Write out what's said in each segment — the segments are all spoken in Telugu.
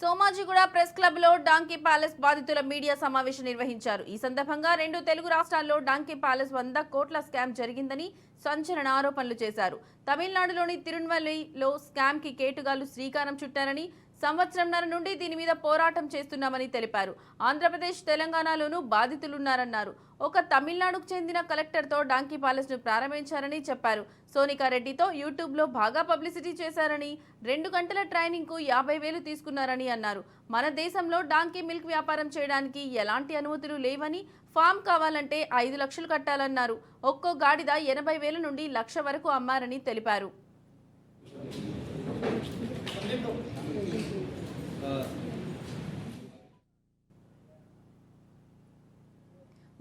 సోమాజిగూడ ప్రెస్ క్లబ్లో డాంకీ ప్యాలెస్ బాధితుల మీడియా సమావేశం నిర్వహించారు. ఈ సందర్భంగా రెండు తెలుగు రాష్ట్రాల్లో డాంకీ ప్యాలెస్ వంద కోట్ల స్కామ్ జరిగిందని సంచలన ఆరోపణలు చేశారు. తమిళనాడులోని తిరునెల్వేలిలో స్కామ్కి కేటుగాలు శ్రీకారం చుట్టారని సంవత్సరంన్నర నుండి దీని మీద పోరాటం చేస్తున్నామని తెలిపారు. ఆంధ్రప్రదేశ్ తెలంగాణలోనూ బాధితులున్నారన్నారు. ఒక తమిళనాడుకు చెందిన కలెక్టర్తో డాంకీ ప్యాలెస్ను ప్రారంభించారని చెప్పారు. సోనికా రెడ్డితో యూట్యూబ్లో బాగా పబ్లిసిటీ చేశారని రెండు గంటల ట్రైనింగ్కు యాభై వేలు తీసుకున్నారని అన్నారు. మన దేశంలో డాంకీ మిల్క్ వ్యాపారం చేయడానికి ఎలాంటి అనుమతులు లేవని ఫామ్ కావాలంటే ఐదు లక్షలు కట్టాలన్నారు. ఒక్కో గాడిద ఎనభై వేల నుండి లక్ష వరకు అమ్మారని తెలిపారు.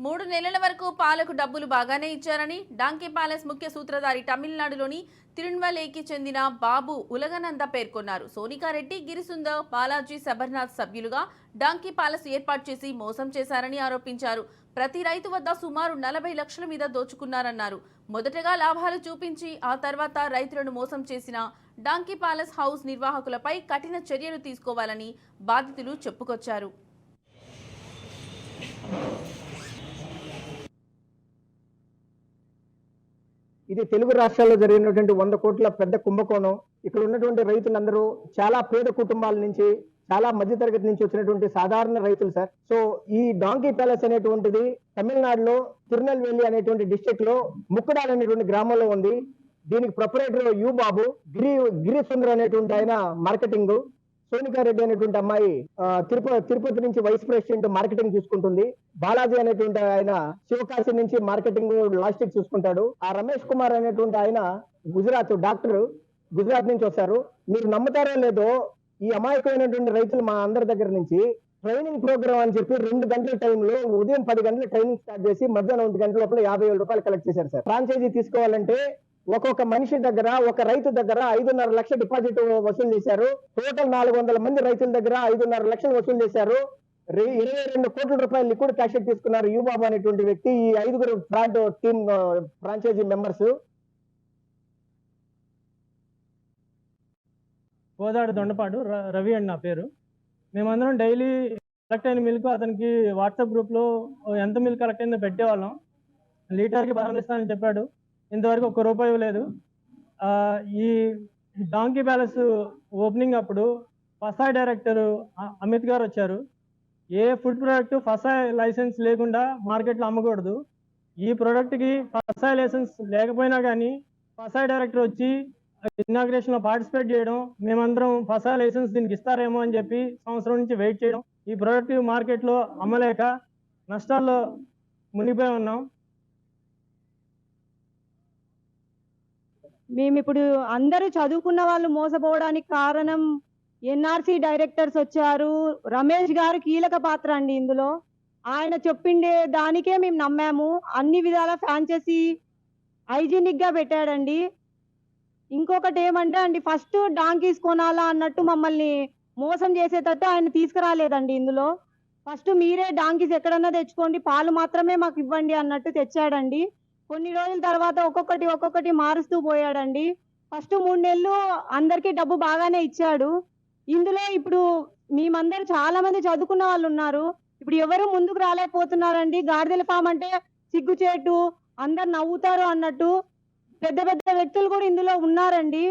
మూడు నెలల వరకు పాలకు డబ్బులు బాగానే ఇచ్చారని డాంకీ ప్యాలెస్ ముఖ్య సూత్రధారి తమిళనాడులోని తిరుణ్వలేకి చెందిన బాబు ఉలగనంద పేర్కొన్నారు. సోనికారెడ్డి గిరిసుందర్ బాలాజీ సబర్నాథ్ సభ్యులుగా డాంకీ ప్యాలెస్ ఏర్పాటు చేసి మోసం చేశారని ఆరోపించారు. ప్రతి రైతు వద్ద సుమారు నలభై లక్షల మీద దోచుకున్నారన్నారు. మొదటగా లాభాలు చూపించి ఆ తర్వాత రైతులను మోసం చేసిన డాంకీ ప్యాలెస్ హౌస్ నిర్వాహకులపై కఠిన చర్యలు తీసుకోవాలని బాధితులు చెప్పుకొచ్చారు. ఇది తెలుగు రాష్ట్రాల్లో జరిగినటువంటి వంద కోట్ల పెద్ద కుంభకోణం. ఇక్కడ ఉన్నటువంటి రైతులందరూ చాలా పేద కుటుంబాల నుంచి చాలా మధ్యతరగతి నుంచి వచ్చినటువంటి సాధారణ రైతులు సార్. సో ఈ డాంకీ ప్యాలెస్ అనేటువంటిది తమిళనాడులో తిరునెల్వేలి అనేటువంటి డిస్ట్రిక్ట్లో ముక్కడాల్ అనేటువంటి గ్రామంలో ఉంది. దీనికి ప్రొపరేటర్ యు బాబు గిరి గిరి సుందర్ అనేటువంటి ఆయన మార్కెటింగ్ సోనికారెడ్డి అనేటువంటి అమ్మాయి తిరుపతి తిరుపతి నుంచి వైస్ ప్రెసిడెంట్ మార్కెటింగ్ చూసుకుంటుంది. బాలాజీ అనేటువంటి ఆయన శివకాశి నుంచి మార్కెటింగ్ లాజిస్టిక్ చూసుకుంటాడు. ఆ రమేష్ కుమార్ అనేటువంటి ఆయన గుజరాత్ డాక్టర్ గుజరాత్ నుంచి వస్తారు. మీరు నమ్ముతారో లేదో ఈ అమాయకమైనటువంటి రైతులు మా అందరి దగ్గర నుంచి ట్రైనింగ్ ప్రోగ్రామ్ అని చెప్పి రెండు గంటల టైంలో ఉదయం పది గంటల ట్రైనింగ్ స్టార్ట్ చేసి మధ్యాహ్నం ఒంటి గంటల లోపల యాభై వేల రూపాయలు కలెక్ట్ చేశారు సార్. ఫ్రాంచైజీ తీసుకోవాలంటే ఒక్కొక్క మనిషి దగ్గర ఒక రైతు దగ్గర ఐదున్నర లక్షల డిపాజిట్ వసూలు చేశారు. టోటల్ నాలుగు వందల మంది రైతుల దగ్గర ఐదున్నర లక్షలు వసూలు చేశారు. ఇరవై రెండు కోట్ల రూపాయలు లిక్విడ్ క్యాష్ తీసుకున్నారు యూబాబు అనేటువంటి వ్యక్తి ఈ ఐదుగురు front team franchisee members. Kodad Dondapadu Ravi అండి నా పేరు. మేమందరం డైలీ కలెక్ట్ అయిన మిల్క్ అతనికి వాట్సాప్ గ్రూప్లో ఎంత మిల్క్ కలెక్ట్ అయిందో పెట్టేవాళ్ళం. లీటర్కి పదహారు ఇస్తానని చెప్పాడు. ఇంతవరకు ఒక్క రూపాయి ఇవ్వలేదు. ఈ డాంకీ ప్యాలెస్ ఓపెనింగ్ అప్పుడు ఫసాయ్ డైరెక్టర్ అమిత్ గారు వచ్చారు. ఏ ఫుడ్ ప్రోడక్ట్ ఫసాయ్ లైసెన్స్ లేకుండా మార్కెట్లో అమ్మకూడదు. ఈ ప్రోడక్ట్కి ఫసాయ్ లైసెన్స్ లేకపోయినా కానీ ఫసాయ్ డైరెక్టర్ వచ్చి ఇనాగ్రేషన్లో పార్టిసిపేట్ చేయడం మేమందరం ఫసాయ్ లైసెన్స్ దీనికి ఇస్తారేమో అని చెప్పి సంవత్సరం నుంచి వెయిట్ చేయడం ఈ ప్రోడక్ట్ మార్కెట్లో అమ్మలేక నష్టాల్లో మునిగిపోయి ఉన్నాం. మేము ఇప్పుడు అందరూ చదువుకున్న వాళ్ళు మోసపోవడానికి కారణం ఎన్ఆర్సీ డైరెక్టర్స్ వచ్చారు. రమేష్ గారు కీలక పాత్ర అండి ఇందులో. ఆయన చెప్పిండే దానికే మేము నమ్మాము. అన్ని విధాల ఫ్రాంచైజీ హైజీనిక్గా పెట్టాడండి. ఇంకొకటి ఏమంటే అండి ఫస్ట్ డాంకీస్ కొనాలా అన్నట్టు మమ్మల్ని మోసం చేసేటట్టు ఆయన తీసుకురాలేదండి ఇందులో. ఫస్ట్ మీరే డాంకీస్ ఎక్కడన్నా తెచ్చుకోండి పాలు మాత్రమే మాకు ఇవ్వండి అన్నట్టు తెచ్చాడండి. కొన్ని రోజుల తర్వాత ఒక్కొక్కటి ఒక్కొక్కటి మారుస్తూ పోయాడండి. ఫస్ట్ మూడు నెలలు అందరికీ డబ్బు బాగానే ఇచ్చాడు. ఇందులో ఇప్పుడు మేమందరూ చాలా మంది చదువుకున్న వాళ్ళు ఉన్నారు. ఇప్పుడు ఎవరు ముందుకు రాలేకపోతున్నారండి. గాడిదల ఫామ్ అంటే సిగ్గుచేటు అందరు నవ్వుతారు అన్నట్టు. పెద్ద పెద్ద వ్యక్తులు కూడా ఇందులో ఉన్నారండి.